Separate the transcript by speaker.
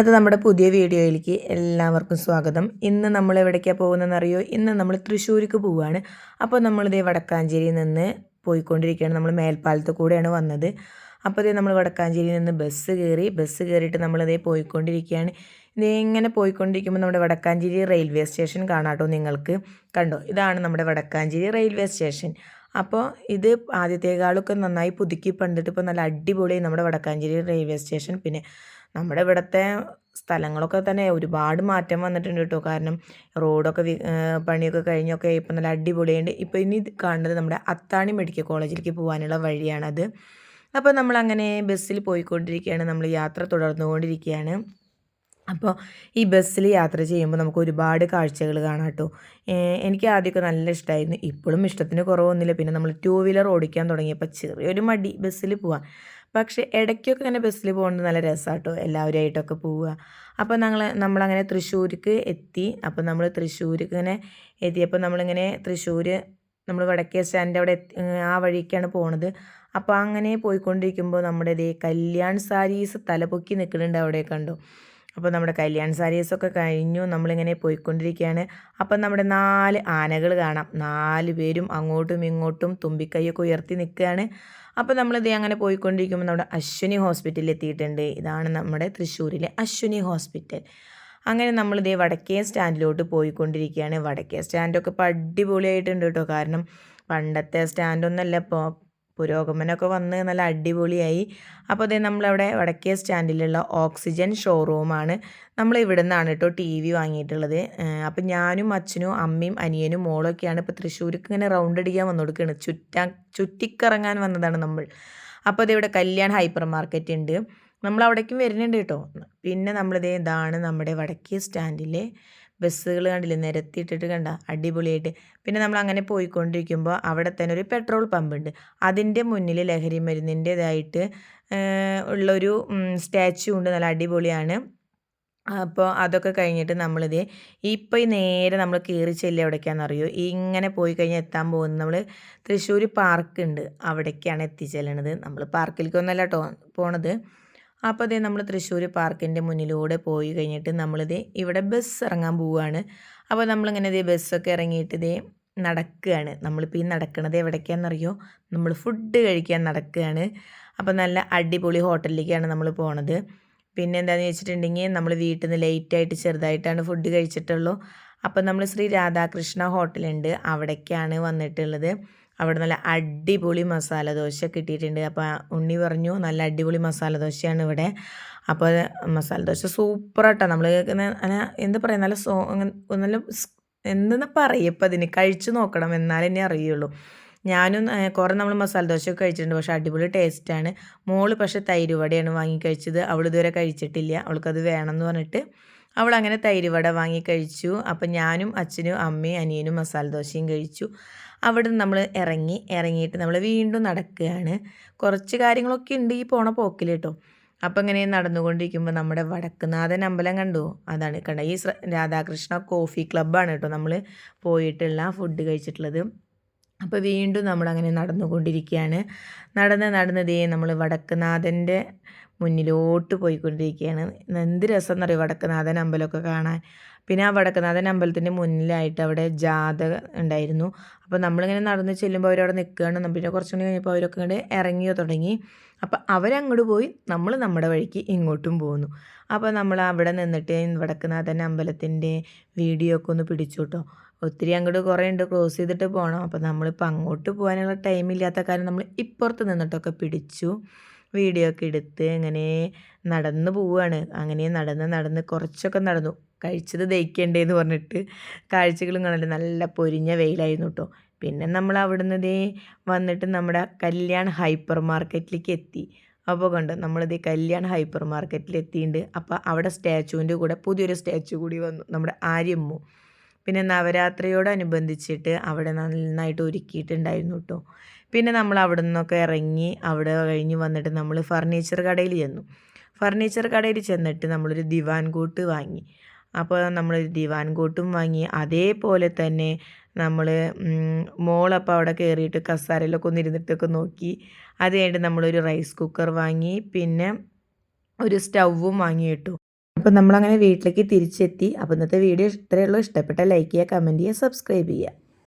Speaker 1: അത് നമ്മുടെ പുതിയ വീഡിയോയിലേക്ക് എല്ലാവർക്കും സ്വാഗതം. ഇന്ന് നമ്മൾ എവിടേക്കാണ് പോകുന്നതെന്ന് അറിയോ ഇന്ന് നമ്മൾ തൃശ്ശൂർക്ക് പോവുകയാണ്. അപ്പോൾ നമ്മളിത് വടക്കാഞ്ചേരിയിൽ നിന്ന് പോയിക്കൊണ്ടിരിക്കുകയാണ്. നമ്മൾ മേൽപ്പാലത്ത് കൂടെയാണ് വന്നത്. അപ്പോൾ നമ്മൾ വടക്കാഞ്ചേരിയിൽ നിന്ന് ബസ് കയറി ബസ് കയറിയിട്ട് നമ്മളിതേ പോയിക്കൊണ്ടിരിക്കുകയാണ്. ഇതേ ഇങ്ങനെ പോയിക്കൊണ്ടിരിക്കുമ്പോൾ നമ്മുടെ വടക്കാഞ്ചേരി റെയിൽവേ സ്റ്റേഷൻ കാണാട്ടോ നിങ്ങൾക്ക്. കണ്ടോ? ഇതാണ് നമ്മുടെ വടക്കാഞ്ചേരി റെയിൽവേ സ്റ്റേഷൻ അപ്പോൾ ഇത് ആദ്യത്തേക്കാളൊക്കെ നന്നായി പുതുക്കി പണ്ടിട്ട് ഇപ്പോൾ നല്ല അടിപൊളി നമ്മുടെ വടക്കാഞ്ചേരി റെയിൽവേ സ്റ്റേഷൻ പിന്നെ നമ്മുടെ ഇവിടുത്തെ സ്ഥലങ്ങളൊക്കെ തന്നെ ഒരുപാട് മാറ്റം വന്നിട്ടുണ്ട് കേട്ടോ. കാരണം റോഡൊക്കെ പണിയൊക്കെ കഴിഞ്ഞൊക്കെ ഇപ്പം നല്ല അടിപൊളിയുണ്ട് ഇപ്പോൾ ഇനി കാണുന്നത് നമ്മുടെ അത്താണി മെഡിക്കൽ കോളേജിലേക്ക് പോകാനുള്ള വഴിയാണത്. അപ്പോൾ നമ്മൾ അങ്ങനെ ബസ്സിൽ പോയിക്കൊണ്ടിരിക്കുകയാണ്. നമ്മൾ യാത്ര തുടർന്നുകൊണ്ടിരിക്കുകയാണ്. അപ്പോൾ ഈ ബസ്സിൽ യാത്ര ചെയ്യുമ്പോൾ നമുക്ക് ഒരുപാട് കാഴ്ചകൾ കാണാം കേട്ടോ. എനിക്ക് ആദ്യമൊക്കെ നല്ല ഇഷ്ടമായിരുന്നു. ഇപ്പോഴും ഇഷ്ടത്തിന് കുറവൊന്നുമില്ല. പിന്നെ നമ്മൾ ടൂ വീലർ ഓടിക്കാൻ തുടങ്ങിയപ്പോൾ ചെറിയൊരു മടി ബസ്സിൽ പോവാൻ. പക്ഷേ ഇടയ്ക്കൊക്കെ ഇങ്ങനെ ബസ്സിൽ പോകുന്നത് നല്ല രസമാണ് കേട്ടോ. എല്ലാവരുമായിട്ടൊക്കെ പോവുക. അപ്പോൾ ഞങ്ങൾ നമ്മളങ്ങനെ തൃശ്ശൂർക്ക് എത്തി. അപ്പോൾ നമ്മൾ തൃശ്ശൂർക്ക് ഇങ്ങനെ എത്തിയപ്പോൾ നമ്മളിങ്ങനെ തൃശ്ശൂർ നമ്മൾ വടക്കേ സ്റ്റാൻഡിന്റെ അവിടെ ആ വഴിക്കാണ് പോണത്. അപ്പോൾ അങ്ങനെ പോയിക്കൊണ്ടിരിക്കുമ്പോൾ നമ്മുടെ ഇതേ കല്യാൺ സാരീസ് തലപൊക്കി നിൽക്കുന്നുണ്ട് അവിടെ കണ്ടു. അപ്പോൾ നമ്മുടെ കല്യാൺ സാരീസൊക്കെ കഴിഞ്ഞു നമ്മളിങ്ങനെ പോയിക്കൊണ്ടിരിക്കുകയാണ്. അപ്പം നമ്മുടെ നാല് ആനകൾ കാണാം. നാല് പേരും അങ്ങോട്ടും ഇങ്ങോട്ടും തുമ്പിക്കൈയൊക്കെ ഉയർത്തി നിൽക്കുകയാണ്. അപ്പോൾ നമ്മളിത് അങ്ങനെ പോയിക്കൊണ്ടിരിക്കുമ്പോൾ നമ്മുടെ അശ്വിനി ഹോസ്പിറ്റലിൽ എത്തിയിട്ടുണ്ട്. ഇതാണ് നമ്മുടെ തൃശ്ശൂരിലെ അശ്വിനി ഹോസ്പിറ്റൽ. അങ്ങനെ നമ്മളിതേ വടക്കേ സ്റ്റാൻഡിലോട്ട് പോയിക്കൊണ്ടിരിക്കുകയാണ്. വടക്കേ സ്റ്റാൻഡൊക്കെ ഇപ്പോൾ അടിപൊളിയായിട്ടുണ്ട് കേട്ടോ. കാരണം പണ്ടത്തെ സ്റ്റാൻഡൊന്നല്ല ഇപ്പോൾ പുരോഗമനമൊക്കെ വന്ന് നല്ല അടിപൊളിയായി. അപ്പോൾ അതേ നമ്മളവിടെ വടക്കേ സ്റ്റാൻഡിലുള്ള ഓക്സിജൻ ഷോറൂമാണ് നമ്മൾ ഇവിടെ നിന്നാണ് കേട്ടോ ടി വി വാങ്ങിയിട്ടുള്ളത്. അപ്പം ഞാനും അച്ഛനും അമ്മയും അനിയനും മോളൊക്കെയാണ് ഇപ്പോൾ തൃശ്ശൂർക്ക് ഇങ്ങനെ റൗണ്ട് അടിക്കാൻ വന്നു കൊടുക്കുകയാണ് ചുറ്റാൻ ചുറ്റിക്കറങ്ങാൻ വന്നതാണ് നമ്മൾ. അപ്പോൾ അതിവിടെ കല്യാൺ ഹൈപ്പർ മാർക്കറ്റ് ഉണ്ട്. നമ്മൾ അവിടേക്കും വരുന്നുണ്ട് കേട്ടോ. പിന്നെ നമ്മളിതേ ഇതാണ് നമ്മുടെ വടക്കേ സ്റ്റാൻഡിലെ ബസ്സുകൾ കണ്ടില്ലേ? നിരത്തിയിട്ടിട്ട് കണ്ട? അടിപൊളിയായിട്ട്. പിന്നെ നമ്മൾ അങ്ങനെ പോയിക്കൊണ്ടിരിക്കുമ്പോൾ അവിടെ തന്നെ ഒരു പെട്രോൾ പമ്പ് ഉണ്ട് അതിന്റെ മുന്നിൽ ലഹരി മരുന്നിന്റെതായിട്ട് ഉള്ളൊരു സ്റ്റാച്ചു ഉണ്ട്. നല്ല അടിപൊളിയാണ്. അപ്പോൾ അതൊക്കെ കഴിഞ്ഞിട്ട് നമ്മളിത് ഇപ്പോൾ ഈ നേരെ നമ്മൾ കയറി ചെല്ലി എവിടേക്കാണെന്നറിയോ ഇങ്ങനെ പോയി കഴിഞ്ഞാൽ എത്താൻ പോകുന്നത് നമ്മൾ തൃശ്ശൂർ പാർക്ക് ഉണ്ട് അവിടേക്കാണ് എത്തിച്ചെല്ലണത്. നമ്മൾ പാർക്കിലേക്കൊന്നല്ല കേട്ടോ പോണത്. അപ്പോൾ അതേ നമ്മൾ തൃശ്ശൂർ പാർക്കിന്റെ മുന്നിലൂടെ പോയി കഴിഞ്ഞിട്ട് നമ്മളിത് ഇവിടെ ബസ് ഇറങ്ങാൻ പോവുകയാണ് അപ്പോൾ നമ്മളിങ്ങനെ ഇതേ ബസ്സൊക്കെ ഇറങ്ങിയിട്ട് ഇതേ നടക്കുകയാണ്. നമ്മളിപ്പോൾ ഈ നടക്കണത് എവിടേക്കാണെന്നറിയോ നമ്മൾ ഫുഡ് കഴിക്കാൻ നടക്കുകയാണ്. അപ്പോൾ നല്ല അടിപൊളി ഹോട്ടലിലേക്കാണ് നമ്മൾ പോണത്. പിന്നെ എന്താണെന്ന് വെച്ചിട്ടുണ്ടെങ്കിൽ നമ്മൾ വീട്ടിൽ നിന്ന് ലേറ്റായിട്ട് ചെറുതായിട്ടാണ് ഫുഡ് കഴിച്ചിട്ടുള്ളൂ. അപ്പോൾ നമ്മൾ ശ്രീ രാധാകൃഷ്ണ ഹോട്ടലുണ്ട്. അവിടേക്കാണ് വന്നിട്ടുള്ളത്. അവിടെ നല്ല അടിപൊളി മസാല ദോശ കിട്ടിയിട്ടുണ്ട്. അപ്പോൾ ഉണ്ണി പറഞ്ഞു നല്ല അടിപൊളി മസാല ദോശയാണ് ഇവിടെ. അപ്പോൾ മസാല ദോശ സൂപ്പറാട്ടോ നമ്മൾ എന്താ പറയുക നല്ല സോ നല്ല എന്തെന്ന് പറയപ്പോൾ അതിന്? കഴിച്ചു നോക്കണം എന്നാലേ എന്നെ അറിയുള്ളൂ. ഞാനും കുറേ നമ്മൾ മസാല ദോശയൊക്കെ കഴിച്ചിട്ടുണ്ട്. പക്ഷേ അടിപൊളി ടേസ്റ്റാണ് മോൾ പക്ഷേ തൈര് വടയാണ് വാങ്ങി കഴിച്ചത്. അവൾ ഇതുവരെ കഴിച്ചിട്ടില്ല. അവൾക്കത് വേണമെന്ന് പറഞ്ഞിട്ട്. അവൾ അങ്ങനെ തൈരുവട വാങ്ങി കഴിച്ചു. അപ്പം ഞാനും അച്ഛനും അമ്മയും അനിയനും മസാല ദോശയും കഴിച്ചു. അവിടെ നമ്മൾ ഇറങ്ങി ഇറങ്ങിയിട്ട് നമ്മൾ വീണ്ടും നടക്കുകയാണ്. കുറച്ച് കാര്യങ്ങളൊക്കെ ഉണ്ട് ഈ പോണ പോക്കിൽ കേട്ടോ. അപ്പം ഇങ്ങനെ നടന്നുകൊണ്ടിരിക്കുമ്പോൾ നമ്മുടെ വടക്കുനാഥൻ അമ്പലം കണ്ടു? അതാണ് കണ്ട? ഈ രാധാകൃഷ്ണ കോഫി ക്ലബ്ബാണ് കേട്ടോ നമ്മൾ പോയിട്ടുള്ള ഫുഡ് കഴിച്ചിട്ടുള്ളത്. അപ്പോൾ വീണ്ടും നമ്മളങ്ങനെ നടന്നുകൊണ്ടിരിക്കുകയാണ്. നടന്ന് നടന്നതേ നമ്മൾ വടക്കുനാഥന്റെ മുന്നിലോട്ട് പോയിക്കൊണ്ടിരിക്കുകയാണ്. എന്ത് രസം എന്നറിയോ വടക്കനാഥൻ അമ്പലമൊക്കെ കാണാൻ. പിന്നെ ആ വടക്കനാഥൻ അമ്പലത്തിന്റെ മുന്നിലായിട്ട് അവിടെ ജാഥ ഉണ്ടായിരുന്നു. അപ്പോൾ നമ്മളിങ്ങനെ നടന്ന് ചെല്ലുമ്പോൾ അവരവിടെ നിൽക്കുകയാണ്. പിന്നെ കുറച്ചും കൂടി കഴിഞ്ഞപ്പോൾ അവരൊക്കെ ഇങ്ങോട്ട് ഇറങ്ങിയോ തുടങ്ങി. അപ്പോൾ അവരങ്ങോട്ട് പോയി. നമ്മൾ നമ്മുടെ വഴിക്ക് ഇങ്ങോട്ടും പോകുന്നു അപ്പോൾ നമ്മൾ അവിടെ നിന്നിട്ട് വടക്കനാഥൻ അമ്പലത്തിന്റെ വീഡിയോ ഒക്കെ ഒന്ന് പിടിച്ചു കേട്ടോ. ഒത്തിരി അങ്ങോട്ട് കുറേ ഉണ്ട്. ക്രോസ് ചെയ്തിട്ട് പോകണം. അപ്പോൾ നമ്മളിപ്പോൾ അങ്ങോട്ട് പോകാനുള്ള ടൈം ഇല്ലാത്ത കാര്യം നമ്മൾ ഇപ്പുറത്ത് നിന്നിട്ടൊക്കെ പിടിച്ചു. വീഡിയോ ഒക്കെ എടുത്ത് അങ്ങനെ നടന്ന് പോവുകയാണ് അങ്ങനെ നടന്ന് നടന്ന് കുറച്ചൊക്കെ നടന്നു. കഴിച്ചത് ദഹിക്കണ്ടേന്ന് പറഞ്ഞിട്ട് കാഴ്ചകളും കാണാൻ നല്ല പൊരിഞ്ഞ വെയിലായിരുന്നു കേട്ടോ പിന്നെ നമ്മൾ അവിടുന്ന് ഇതേ വന്നിട്ട് നമ്മുടെ കല്യാൺ ഹൈപ്പർ മാർക്കറ്റിലേക്ക് എത്തി. അപ്പോൾ കണ്ടോ നമ്മളിത് കല്യാൺ ഹൈപ്പർ മാർക്കറ്റിൽ എത്തിയിട്ടുണ്ട് അപ്പോൾ അവിടെ സ്റ്റാച്ചുവിന്റെ കൂടെ പുതിയൊരു സ്റ്റാച്ചു കൂടി വന്നു. നമ്മുടെ ആര്യമ്മു. പിന്നെ നവരാത്രിയോടനുബന്ധിച്ചിട്ട് അവിടെ നന്നായിട്ട് ഒരുക്കിയിട്ടുണ്ടായിരുന്നു കേട്ടോ പിന്നെ നമ്മൾ അവിടെ നിന്നൊക്കെ ഇറങ്ങി അവിടെ കഴിഞ്ഞ് വന്നിട്ട് നമ്മൾ ഫർണിച്ചർ കടയിൽ ചെന്നു. ഫർണിച്ചർ കടയിൽ ചെന്നിട്ട് നമ്മളൊരു ദിവാൻ കൂട്ട് വാങ്ങി. അപ്പോൾ നമ്മളൊരു ദിവാൻ കൂട്ടും വാങ്ങി. അതേപോലെ തന്നെ നമ്മൾ മോളപ്പോൾ അവിടെ കയറിയിട്ട് കസാരയിലൊക്കെ ഒന്ന് ഇരുന്നിട്ടൊക്കെ നോക്കി. അത് കഴിഞ്ഞിട്ട് നമ്മളൊരു റൈസ് കുക്കർ വാങ്ങി. പിന്നെ ഒരു സ്റ്റൗവും വാങ്ങി കിട്ടും. അപ്പോൾ നമ്മളങ്ങനെ വീട്ടിലേക്ക് തിരിച്ചെത്തി. അപ്പോൾ ഇന്നത്തെ വീഡിയോ ഇത്രയേ ഉള്ളൂ. ഇഷ്ടപ്പെട്ട ലൈക്ക് ചെയ്യുക കമന്റ് ചെയ്യുക സബ്സ്ക്രൈബ് ചെയ്യുക.